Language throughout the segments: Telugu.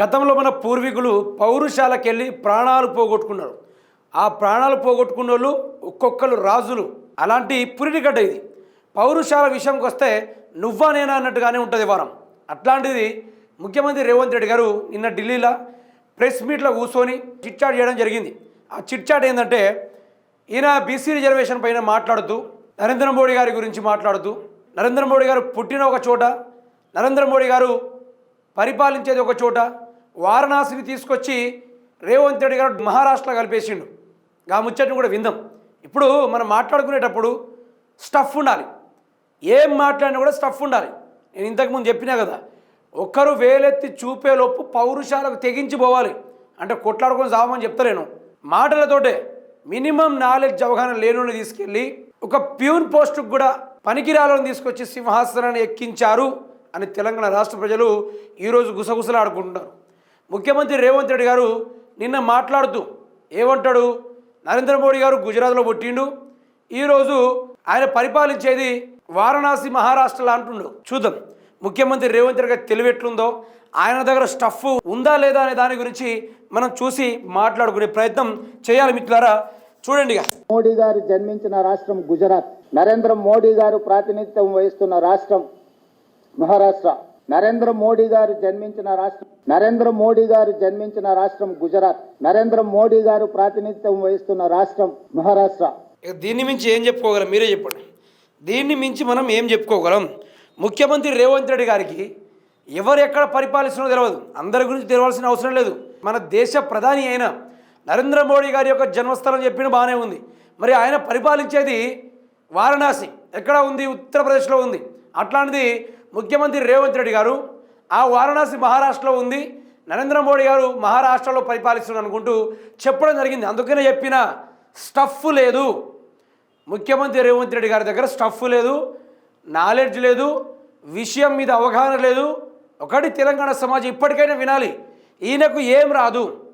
గతంలో మన పూర్వీకులు పౌరుషాలకు వెళ్ళి ప్రాణాలు పోగొట్టుకున్నారు. ఆ ప్రాణాలు పోగొట్టుకున్న వాళ్ళు ఒక్కొక్కరు రాజులు. అలాంటి పురిటిగడ్డ ఇది. పౌరుషాల విషయంకి వస్తే నువ్వా నేనా అన్నట్టుగానే ఉంటుంది వారం. అట్లాంటిది ముఖ్యమంత్రి రేవంత్ రెడ్డి గారు నిన్న ఢిల్లీలో ప్రెస్ మీట్లో కూర్చొని చిట్చాట్ చేయడం జరిగింది. ఆ చిట్చాట్ ఏంటంటే ఈయన బీసీ రిజర్వేషన్ పైన మాట్లాడుతూ నరేంద్ర మోడీ గారి గురించి మాట్లాడుతూ నరేంద్ర మోడీ గారు పుట్టిన ఒక చోట నరేంద్ర మోడీ గారు పరిపాలించేది ఒక చోట వారణాసిని తీసుకొచ్చి రేవంత్ రెడ్డి గారు మహారాష్ట్రలో కలిపేసిండు. ఆ ముచ్చట్ని కూడా విందాం. ఇప్పుడు మనం మాట్లాడుకునేటప్పుడు స్టఫ్ ఉండాలి. ఏం మాట్లాడినా కూడా స్టఫ్ ఉండాలి. నేను ఇంతకుముందు చెప్పినా కదా ఒక్కరు వేలెత్తి చూపేలోపు పౌరుషాలకు తెగించి పోవాలి. అంటే కొట్లాడుకొని సావమని చెప్తలేను. మాటలతోటే మినిమం నాలెడ్జ్ అవగాహన లేనుని తీసుకెళ్ళి ఒక ప్యూన్ పోస్టుకు కూడా పనికిరాలను తీసుకొచ్చి సింహాసనాన్ని ఎక్కించారు అని తెలంగాణ రాష్ట్ర ప్రజలు ఈరోజు గుసగుసలాడుకుంటున్నారు. ముఖ్యమంత్రి రేవంత్ రెడ్డి గారు నిన్న మాట్లాడుతూ ఏమంటాడు? నరేంద్ర మోడీ గారు గుజరాత్లో పుట్టిండు. ఈరోజు ఆయన పరిపాలించేది వారణాసి మహారాష్ట్రలో అంటుండు. చూద్దాం. ముఖ్యమంత్రి రేవంత్ రెడ్డి గారి తెలివి ఎట్లుందో ఆయన దగ్గర స్టఫ్ ఉందా లేదా అనే దాని గురించి మనం చూసి మాట్లాడుకునే ప్రయత్నం చేయాలి మిత్రులారా. చూడండి ఇక. మోడీ గారు జన్మించిన రాష్ట్రం గుజరాత్. నరేంద్ర మోడీ గారు ప్రాతినిధ్యం వహిస్తున్న రాష్ట్రం మహారాష్ట్ర. నరేంద్ర మోడీ గారు జన్మించిన రాష్ట్రం నరేంద్ర మోడీ గారు జన్మించిన రాష్ట్రం గుజరాత్ నరేంద్ర మోడీ గారు ప్రాతినిధ్యం వహిస్తున్న రాష్ట్రం మహారాష్ట్ర. దీన్ని మించి ఏం చెప్పుకోగలం? మీరే చెప్పండి. దీన్ని మించి మనం ఏం చెప్పుకోగలం? ముఖ్యమంత్రి రేవంత్ రెడ్డి గారికి ఎవరు ఎక్కడ పరిపాలిస్తున్నారో తెలియదు అందరి గురించి తెలియాల్సిన అవసరం లేదు. మన దేశ ప్రధాని అయిన నరేంద్ర మోడీ గారి యొక్క జన్మస్థలం చెప్పిన బాగానే ఉంది. మరి ఆయన పరిపాలించేది వారణాసి. ఎక్కడ ఉంది? ఉత్తరప్రదేశ్లో ఉంది. అట్లాంటిది ముఖ్యమంత్రి రేవంత్ రెడ్డి గారు ఆ వారణాసి మహారాష్ట్రలో ఉంది నరేంద్ర మోడీ గారు మహారాష్ట్రలో పరిపాలిస్తున్నారు అనుకుంటూ చెప్పడం జరిగింది. అందుకనే చెప్పిన స్టఫ్ లేదు. ముఖ్యమంత్రి రేవంత్ రెడ్డి గారి దగ్గర స్టఫ్ లేదు నాలెడ్జ్ లేదు విషయం మీద అవగాహన లేదు. ఒకటి తెలంగాణ సమాజం ఇప్పటికైనా వినాలి. ఈయనకు ఏం రాదు.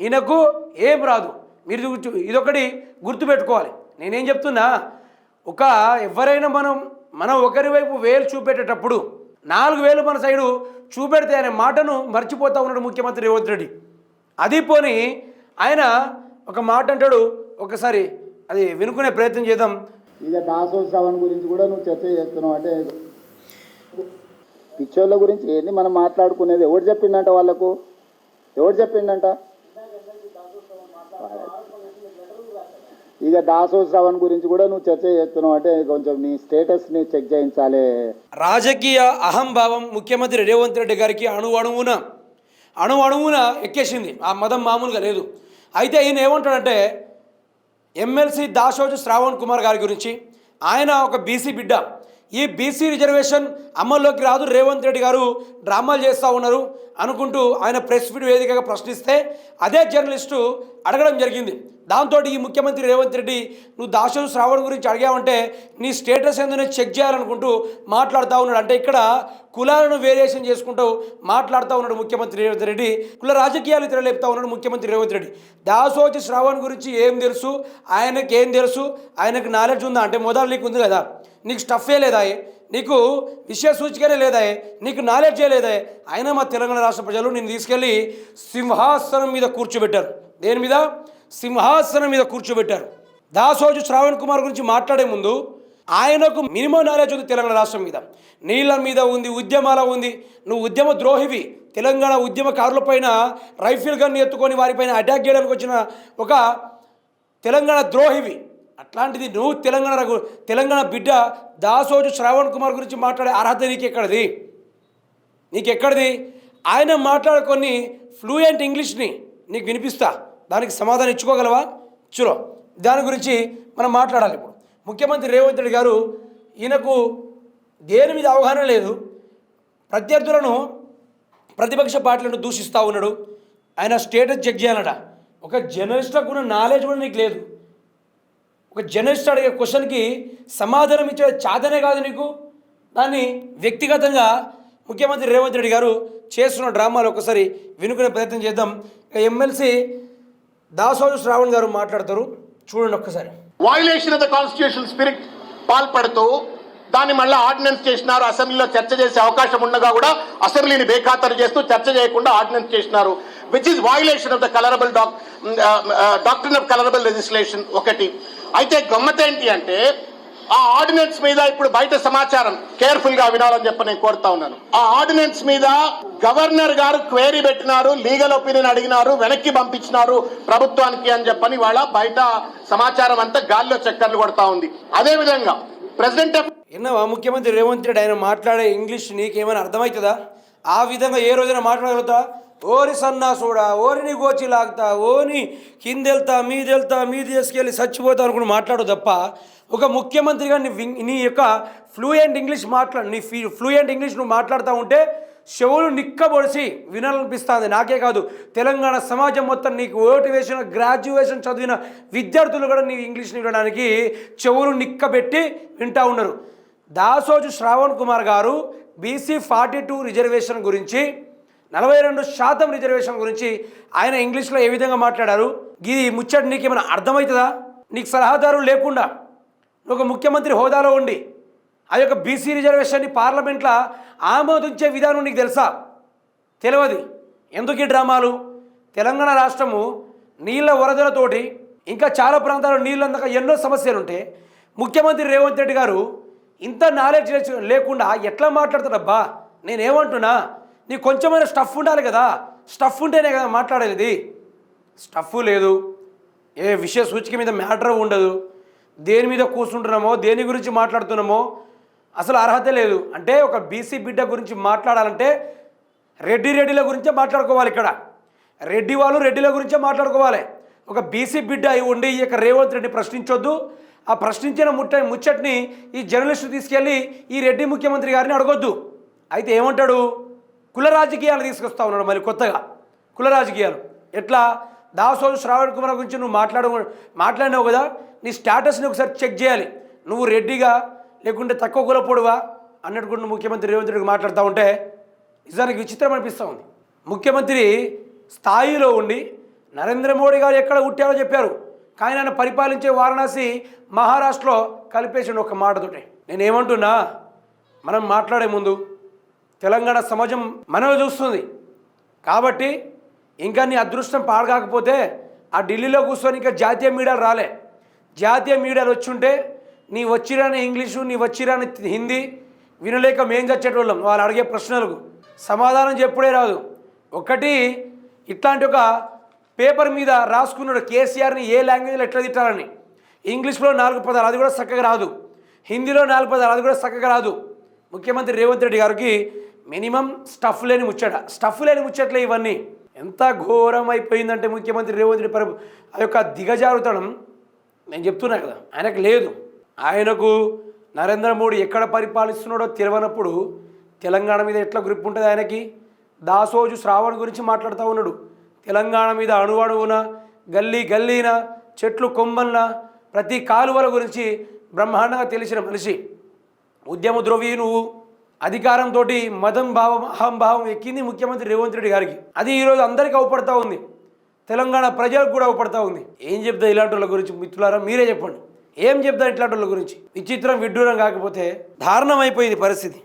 ఈయనకు ఏం రాదు. మీరు గుర్తు- ఇదొకటి గుర్తుపెట్టుకోవాలి. నేనేం చెప్తున్నా ఒక ఎవరైనా మనం మనం ఒకరి వైపు వేలు చూపెట్టేటప్పుడు నాలుగు వేలు మన సైడు చూపెడితే అనే మాటను మర్చిపోతా ఉన్నాడు ముఖ్యమంత్రి రేవంత్ రెడ్డి. అది పోని ఆయన ఒక మాట అంటాడు ఒకసారి అది వినుకునే ప్రయత్నం చేద్దాం. ఇక దాసోత్సవం గురించి కూడా నువ్వు చర్చ చేస్తున్నావు అంటే పిచ్చోళ్ళ గురించి ఏంది? మనం మాట్లాడుకునేది ఎవరు చెప్పిండంట వాళ్ళకు? ఎవరు చెప్పిండంట ఇక దాసోత్సవం గురించి కూడా నువ్వు చర్చ చేస్తున్నావు. అంటే కొంచెం నీ స్టేటస్ని చెక్ చేయించాలి. రాజకీయ అహంభావం ముఖ్యమంత్రి రేవంత్ రెడ్డి గారికి అణు అణువున అణు అణువున ఎక్కేసింది. ఆ మదం మామూలుగా లేదు. అయితే ఈయన ఏమంటాడంటే ఎమ్మెల్సీ దాసోజు శ్రావణ్ కుమార్ గారి గురించి ఆయన ఒక బీసీ బిడ్డ. ఈ బీసీ రిజర్వేషన్ అమల్లోకి రాదు. రేవంత్ రెడ్డి గారు డ్రామాలు చేస్తూ ఉన్నారు. అనుకుంటూ ఆయన ప్రెస్ మీట్ వేదికగా ప్రశ్నిస్తే అదే జర్నలిస్టు అడగడం జరిగింది. దాంతో ఈ ముఖ్యమంత్రి రేవంత్ రెడ్డి నువ్వు దాశోజు శ్రావణ్ గురించి అడిగావంటే నీ స్టేటస్ ఏందో చెక్ చేయాలనుకుంటూ మాట్లాడుతూ ఉన్నాడు. అంటే ఇక్కడ కులాలను వేరియేషన్ చేసుకుంటూ మాట్లాడుతూ ఉన్నాడు ముఖ్యమంత్రి రేవంత్ రెడ్డి. కుల రాజకీయాలు తెరలేపుతా ఉన్నాడు ముఖ్యమంత్రి రేవంత్ రెడ్డి. దాసోజు శ్రావణ్ గురించి ఏం తెలుసు? ఆయనకి ఏం తెలుసు? ఆయనకు నాలెడ్జ్ ఉందా? అంటే మొదలు నీకు ఉంది కదా. నీకు స్టఫే లేదా? నీకు విషయ సూచికనే లేదా నీకు నాలెడ్జే లేదా. అయినా మా తెలంగాణ రాష్ట్ర ప్రజలు నేను తీసుకెళ్ళి సింహాసనం మీద కూర్చోబెట్టారు. దేని మీద? సింహాసనం మీద కూర్చోబెట్టారు. దాసోజు శ్రావణ్ కుమార్ గురించి మాట్లాడే ముందు ఆయనకు మినిమం నాలెడ్జ్ ఉంది తెలంగాణ రాష్ట్రం మీద. నీళ్ళ మీద ఉంది ఉద్యమాల ఉంది. నువ్వు ఉద్యమ ద్రోహివి. తెలంగాణ ఉద్యమకారులపైన రైఫిల్ గన్ ఎత్తుకొని వారిపైన అటాక్ చేయడానికి వచ్చిన ఒక తెలంగాణ ద్రోహివి. అట్లాంటిది నువ్వు తెలంగాణ రఘు- తెలంగాణ బిడ్డ దాసోజు శ్రావణ్ కుమార్ గురించి మాట్లాడే అర్హత నీకు ఎక్కడిది నీకెక్కడిది? ఆయన మాట్లాడే కొన్ని ఫ్లూయెంట్ ఇంగ్లీష్ని నీకు వినిపిస్తా. దానికి సమాధానం ఇచ్చుకోగలవా? చూలో దాని గురించి మనం మాట్లాడాలి ఇప్పుడు. ముఖ్యమంత్రి రేవంత్ రెడ్డి గారు ఈయనకు దేని మీద అవగాహన లేదు. ప్రత్యర్థులను ప్రతిపక్ష పార్టీలను దూషిస్తూ ఉన్నాడు. ఆయన స్టేటస్ చెక్ చేయాలట. ఒక జర్నలిస్ట్లకు ఉన్న నాలెడ్జ్ కూడా నీకు లేదు. ఒక జర్నలిస్ట్ అడిగే క్వశ్చన్కి సమాధానం ఇచ్చే చాదనే కాదు నీకు? దాన్ని వ్యక్తిగతంగా ముఖ్యమంత్రి రేవంత్ రెడ్డి గారు చేస్తున్న డ్రామాలు ఒకసారి వినుకునే ప్రయత్నం చేద్దాం. ఎమ్మెల్సీ దాసోజు శ్రావణ్ గారు మాట్లాడతారు. చూడండి ఒక్కసారి. Violation of the constitution spirit పాల్పడుతూ దాన్ని మళ్ళీ ఆర్డినెన్స్ చేసినారు. అసెంబ్లీలో చర్చ చేసే అవకాశం ఉండగా కూడా అసెంబ్లీని బేఖాతరు చేస్తూ చర్చ చేయకుండా ఆర్డినెన్స్ చేసినారు. Which is violation of the colourable doc doctrine of colourable legislation ఒకటి. అయితే గమ్మతేంటి అంటే ఆ ఆర్డినెన్స్ మీద ఇప్పుడు బయట సమాచారం కేర్ఫుల్గా వినాలని చెప్పి నేను కోరుతా ఉన్నాను. ఆ ఆర్డినెన్స్ మీద గవర్నర్ గారు క్వేరీ పెట్టినారు లీగల్ ఒపీనియన్ అడిగినారు వెనక్కి పంపించినారు ప్రభుత్వానికి అని చెప్పని వాళ్ళ బయట సమాచారం అంతా గాల్లో చక్కర్లు కొడతా ఉంది. అదే విధంగా ప్రెసిడెంట్ ఎన్నవా? ముఖ్యమంత్రి రేవంత్ రెడ్డి ఆయన మాట్లాడే ఇంగ్లీష్ నీకేమైనా అర్థమవుతుందా? ఆ విధంగా ఏ రోజైనా మాట్లాడగలుగుతా ఓరి సన్నాసుడా ఓరి నీ గోచి లాగుతా ఓని కిందెళ్తా మీదెళ్తా మీది తీసుకెళ్ళి చచ్చిపోతా అనుకుని మాట్లాడు తప్ప ఒక ముఖ్యమంత్రిగా నీ నీ యొక్క ఫ్లూయెంట్ ఇంగ్లీష్ మాట్లాడు నీ ఫీ ఫ్లూయెంట్ ఇంగ్లీష్ నువ్వు మాట్లాడుతూ ఉంటే చెవులు నిక్కబొడిసి వినాలనిపిస్తుంది. నాకే కాదు తెలంగాణ సమాజం మొత్తం నీకు ఓటు వేసిన గ్రాడ్యుయేషన్ చదివిన విద్యార్థులు కూడా నీ ఇంగ్లీష్ని వినడానికి చెవులు నిక్కబెట్టి వింటా ఉన్నారు. దాసోజు శ్రావణ్ కుమార్ గారు బీసీ ఫార్టీ టూ రిజర్వేషన్ గురించి నలభై రెండు శాతం రిజర్వేషన్ గురించి ఆయన ఇంగ్లీష్లో ఏ విధంగా మాట్లాడారు? ఇది ముచ్చట నీకు ఏమైనా అర్థమవుతుందా? నీకు సలహాదారులు లేకుండా ఒక ముఖ్యమంత్రి హోదాలో ఉండి ఆ యొక్క బీసీ రిజర్వేషన్ని పార్లమెంట్లో ఆమోదించే విధానం నీకు తెలుసా? తెలియదు. ఎందుకు ఈ డ్రామాలు? తెలంగాణ రాష్ట్రము నీళ్ళ వరదలతోటి ఇంకా చాలా ప్రాంతాల్లో నీళ్ళు అందక ఎన్నో సమస్యలు ఉంటే ముఖ్యమంత్రి రేవంత్ రెడ్డి గారు ఇంత నాలెడ్జ్ లేకుండా ఎట్లా మాట్లాడతాడబ్బా? నేనేమంటున్నా? నీకు కొంచెమైనా స్టఫ్ ఉండాలి కదా. స్టఫ్ ఉంటేనే కదా మాట్లాడేది. స్టఫ్ లేదు. ఏ విషయ సూచిక మీద మ్యాటర్ ఉండదు. దేని మీద కూర్చుంటున్నామో దేని గురించి మాట్లాడుతున్నామో అసలు అర్హత లేదు. అంటే ఒక బీసీ బిడ్డ గురించి మాట్లాడాలంటే రెడ్డి రెడ్డిల గురించే మాట్లాడుకోవాలి ఇక్కడ. రెడ్డి వాళ్ళు రెడ్డిల గురించే మాట్లాడుకోవాలి. ఒక బీసీ బిడ్డ అయి ఉండి ఈ యొక్క రేవంత్ రెడ్డి ప్రశ్నించొద్దు. ఆ ప్రశ్నించిన ముట్ట ముచ్చట్ని ఈ జర్నలిస్టు తీసుకెళ్ళి ఈ రెడ్డి ముఖ్యమంత్రి గారిని అడగొద్దు. అయితే ఏమంటాడు? కుల రాజకీయాలు తీసుకొస్తా ఉన్నాడు మరి కొత్తగా. కుల రాజకీయాలు. ఎట్లా? దాసోజు శ్రావణ్ కుమార్ గురించి నువ్వు మాట్లాడ మాట్లాడినావు కదా? నీ స్టేటస్ని ఒకసారి చెక్ చేయాలి. నువ్వు రెడ్డిగా లేకుంటే తక్కువ కులపొడువా? అన్నట్టు కూడా ముఖ్యమంత్రి రేవంత్ రెడ్డికి మాట్లాడుతూ ఉంటే నిజానికి విచిత్రం అనిపిస్తూ ఉంది. ముఖ్యమంత్రి స్థాయిలో ఉండి నరేంద్ర మోడీ గారు ఎక్కడ పుట్టారో చెప్పారు. కానీ ఆయన పరిపాలించే వారణాసి మహారాష్ట్రలో కలిపేసిన ఒక మాటతోటి. నేను ఏమంటున్నా మనం మాట్లాడే ముందు తెలంగాణ సమాజం మనమే చూస్తుంది. కాబట్టి ఇంకా నీ అదృష్టం పాడగాకపోతే ఆ ఢిల్లీలో కూర్చొని ఇంకా జాతీయ మీడియాలు రాలే. జాతీయ మీడియాలు వచ్చుంటే నీ వచ్చిరాని ఇంగ్లీషు నీ వచ్చిరాని హిందీ వినలేక మేం చచ్చేటోళ్ళం. వాళ్ళు అడిగే ప్రశ్నలకు సమాధానం చెప్పుడే రాదు. ఒకటి ఇట్లాంటి ఒక పేపర్ మీద రాసుకున్నాడు కేసీఆర్ని ఏ లాంగ్వేజ్లో ఎట్లా తిట్టాలని. ఇంగ్లీష్లో నాలుగు పదాలు అది కూడా చక్కగా రాదు. హిందీలో నాలుగు పదాలు అది కూడా చక్కగా రాదు. ముఖ్యమంత్రి రేవంత్ రెడ్డి గారికి మినిమం స్టఫ్ లేని ముచ్చట. స్టఫ్ లేని ముచ్చట్లే ఇవన్నీ. ఎంత ఘోరం అయిపోయిందంటే ముఖ్యమంత్రి రేవంత్ రెడ్డి పరి ఆ యొక్క దిగజారుతనం నేను చెప్తున్నా కదా ఆయనకు లేదు. ఆయనకు నరేంద్ర మోడీ ఎక్కడ పరిపాలిస్తున్నాడో తెలియనప్పుడు తెలంగాణ మీద ఎట్లా గ్రిప్ ఉంటుంది ఆయనకి? దాసోజు శ్రావణ్ గురించి మాట్లాడుతూ ఉన్నాడు. తెలంగాణ మీద అణువణువున గల్లీ గల్లీన చెట్లు కొమ్మన్న ప్రతి కాలువల గురించి బ్రహ్మాండంగా తెలిసిన మనిషి. ఉద్యమ ద్రవ్య నువ్వు. అధికారంతో మదం భావం అహంభావం ఎక్కింది ముఖ్యమంత్రి రేవంత్ రెడ్డి గారికి. అది ఈరోజు అందరికీ అవపడతా ఉంది. తెలంగాణ ప్రజలకు కూడా అవపడతా ఉంది. ఏం చెప్తా ఇలాంటి వాళ్ళ గురించి మిత్రులారా? మీరే చెప్పండి. ఏం చెప్తా ఇట్లాంటి వాళ్ళ గురించి? విచిత్రం విడ్డూరం కాకపోతే దారుణమైపోయింది అయిపోయింది పరిస్థితి.